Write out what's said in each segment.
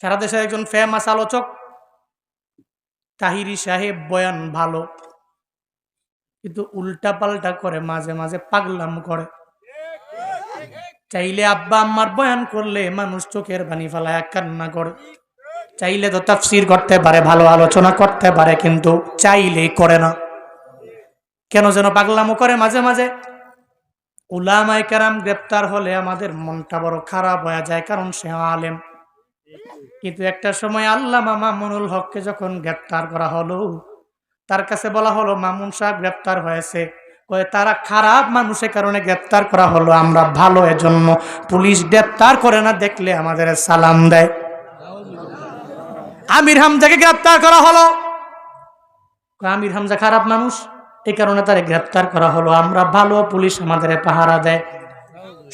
সারা দেশের একজন ফেমাস আলোচক, তাহিরি সাহেব বয়ান ভালো, কিন্তু উল্টা পাল্টা করে, মাঝে মাঝে পাগলাম করে। চাইলে আব্বা আম্মার বয়ান করলে মানুষ চোখের বানি ফেলায় এক কান্না করে। চাইলে তো তাফসির করতে পারে, ভালো আলোচনা করতে পারে, কিন্তু চাইলে করে না। কেন যেন পাগলামো করে মাঝে মাঝে। উলামায় কেরাম গ্রেপ্তার হলে আমাদের মনটা বড় খারাপ হয়ে যায়, কারণ সে আলেম। কিন্তু একটা সময় আল্লাহ মামুনুল হককে যখন গ্রেপ্তার করা হলো, তার কাছে বলা হলো, মামুন সাহেব গ্রেপ্তার হয়েছে। তারা খারাপ মানুষের কারণে গ্রেপ্তার করা হলো। আমরা ভালো, এজন্য পুলিশ গ্রেপ্তার করে না, দেখলে আমাদের সালাম দেয়। আমির হামজাকে গ্রেপ্তার করা হলো। আমির হামজা খারাপ মানুষ এই কারণে তারে গ্রেপ্তার করা হলো। আমরা ভালো, পুলিশ আমাদের পাহারা দেয়।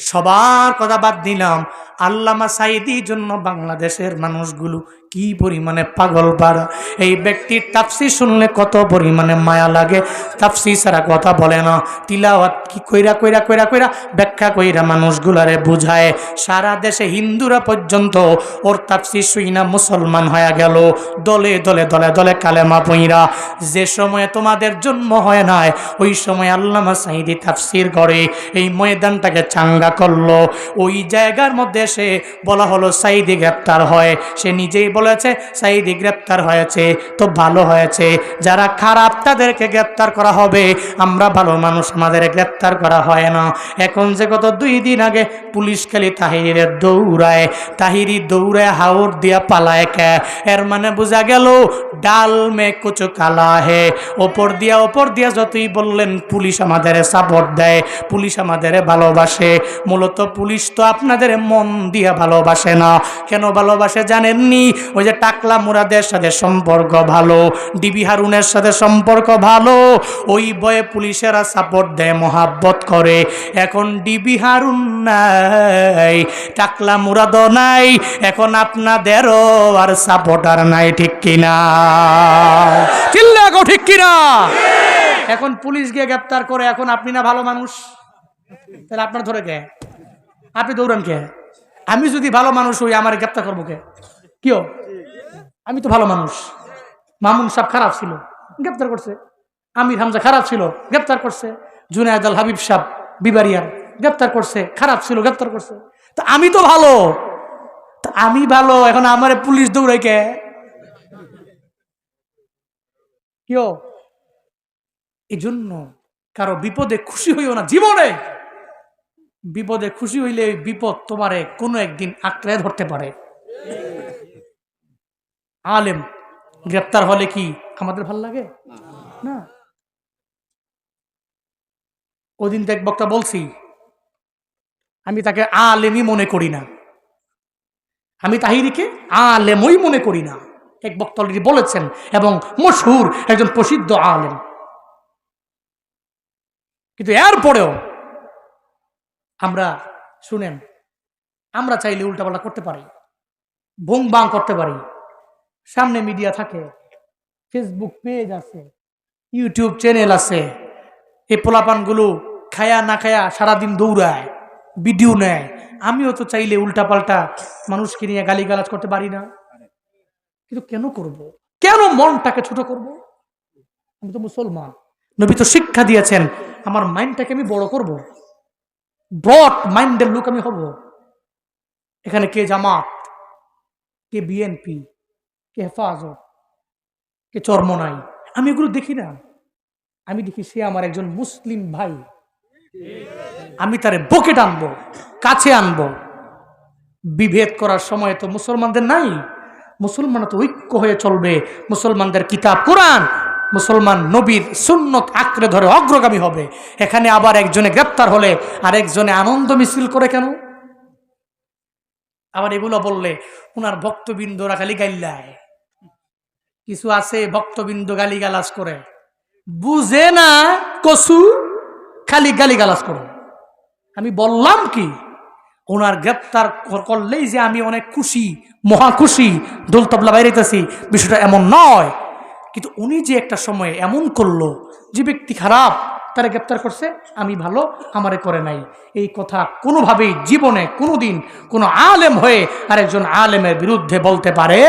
সবার কথা বাদ দিলাম। আল্লামা সাইদির জন্য বাংলাদেশের মানুষগুলো কি পরিমাণে পাগল পাড়া এই ব্যক্তির তাপসি শুনলে কত পরিমাণে মায়া লাগে। তাপসি ছাড়া কথা বলে না। তিলাওয়াত কি কইরা কইরা কইরা কইরা ব্যাখ্যা কইরা মানুষগুলারে বুঝায়। সারা দেশে হিন্দুরা পর্যন্ত ওর তাপসি শুই না, মুসলমান হয়ে গেল। দলে দলে দলে দলে কালেমা পইরা। যে সময়ে তোমাদের জন্ম হয় নাই, ওই সময় আল্লামা সাইদি তাফসির করে এই ময়দানটাকে চাঙ্গা করল। ওই জায়গার মধ্যে সে বলা হলো সাইদি গ্রেপ্তার হয়। সে নিজেই বলেছে সাইদি গ্রেপ্তার হয়েছে, তো ভালো হয়েছে। যারা খারাপ, তাদেরকে গ্রেপ্তার করা হবে। আমরা ভালো মানুষ, আমাদের গ্রেপ্তার করা হয় না। এখন যে গত দুই দিন আগে পুলিশ খালি তাহিরের দৌড়ায়, তাহিরি দৌড়ায় হাওড় দিয়া পালায় কে? এর মানে বোঝা গেল, ডাল মে কুচু কালা হে। ওপর দিয়া ওপর দিয়া যতই বললেন, পুলিশ আমাদের সাপোর্ট দেয়, পুলিশ আমাদের ভালোবাসে। মূলত পুলিশ তো আপনাদের মন দিয়া ভালোবাসে না। কেন ভালোবাসে জানেননি? ওই যে টাকলা মুরাদের সাথে সম্পর্ক ভালো, ডিবি হারুনের সাথে সম্পর্ক ভালো, ওই বয়ে পুলিশেরা সাপোর্ট দেয়, মহাব্বত করে। এখন ডিবি হারুন নাই, টাকলা মুরাদও নাই, এখন আপনাদেরও আর সাপোর্টার নাই, ঠিক কিনা? চিল্লা গো ঠিক কিনা? এখন পুলিশ গিয়ে গ্রেপ্তার করে, এখন আপনি না ভালো মানুষ? তাহলে আপনার ধরে কে? আপনি দৌড়ান কে? আমি যদি ভালো মানুষ হই, আমার গ্রেপ্তার করব কে? কিও আমি তো ভালো মানুষ। মামুন সাহেব খারাপ ছিল, গ্রেপ্তার করছে। আমির হামজা খারাপ ছিল, গ্রেপ্তার করছে। জুনায়দ আল হাবিব সাহেব বিবারিয়ার গ্রেপ্তার করছে, খারাপ ছিল, গ্রেপ্তার করছে। তা আমি তো ভালো। তা আমি ভালো, এখন আমার পুলিশ দৌড়াই কে? এই জন্য কারও বিপদে খুশি হইও না, জীবনে। বিপদে খুশি হইলে বিপদ তোমারে কোনো একদিন আঁকড়ে ধরতে পারে। আলেম, গ্রেপ্তার হলে কি আমাদের ভালো লাগে? না। ওদিন তো এক বক্তা বলছি, আমি তাকে আলেমই মনে করি না। আমি তাহিরিকে আলেমই মনে করি না। এক বক্তা অলরেডি বলেছেন এবং মশহুর একজন প্রসিদ্ধ আলেম। কিন্তু এরপরেও আমরা, শুনেন, আমরা চাইলে উল্টাপাল্টা করতে পারি, ভোং বাং করতে পারি সামনে মিডিয়া থাকে ফেসবুক পেজ আছে ইউটিউব চ্যানেল আছে, এই পোলাপানগুলো খায়া না খায়া সারাদিন দৌড়ায় ভিডিও নেয় আমিও তো চাইলে উল্টাপাল্টা মানুষকে নিয়ে গালিগালাজ করতে পারি না কিন্তু কেন করব। কেন মনটাকে ছোট করব। আমি তো মুসলমান নবী তো শিক্ষা দিয়েছেন, আমার মাইন্ডটাকে আমি বড় করব। ব্রড মাইন্ডের লোক আমি হব। এখানে কে জামাত, কে বিএনপি কে হেফাজত, কে চর্মনাই। আমি এগুলো দেখি না। আমি দেখি সে আমার একজন মুসলিম ভাই। আমি তারে বকেট টানবো, কাছে আনব। বিভেদ করার সময় তো মুসলমানদের নাই। মুসলমান তো ঐক্য হয়ে চলবে। মুসলমানদের কিতাব, কোরআন মুসলমান নবীর সুন্নত আঁকড়ে ধরে অগ্রগামী হবে। এখানে আবার একজনে গ্রেপ্তার হলে আর একজনে আনন্দ মিছিল করে কেন? আবার এগুলো বললে ওনার ভক্তবৃন্দরা খালি গাইল্লায় কিছু আছে ভক্তবৃন্দ গালি গালাজ করে। বুঝে না কসু, খালি গালি গালাজ করে। আমি বললাম কি ওনার গ্রেপ্তার করলেই যে আমি অনেক খুশি, মহা খুশি, দোলতবলা বাইরেতেছি, বিষয়টা এমন নয়। কিন্তু উনি যে একটা সময়ে এমন করল, যে ব্যক্তি খারাপ, তারা গ্রেপ্তার করছে, আমি ভালো, আমারে করে নাই। এই কথা কোনোভাবেই জীবনে কোনো দিন কোনো আলেম হয়ে আরেকজন আলেমের বিরুদ্ধে বলতে পারে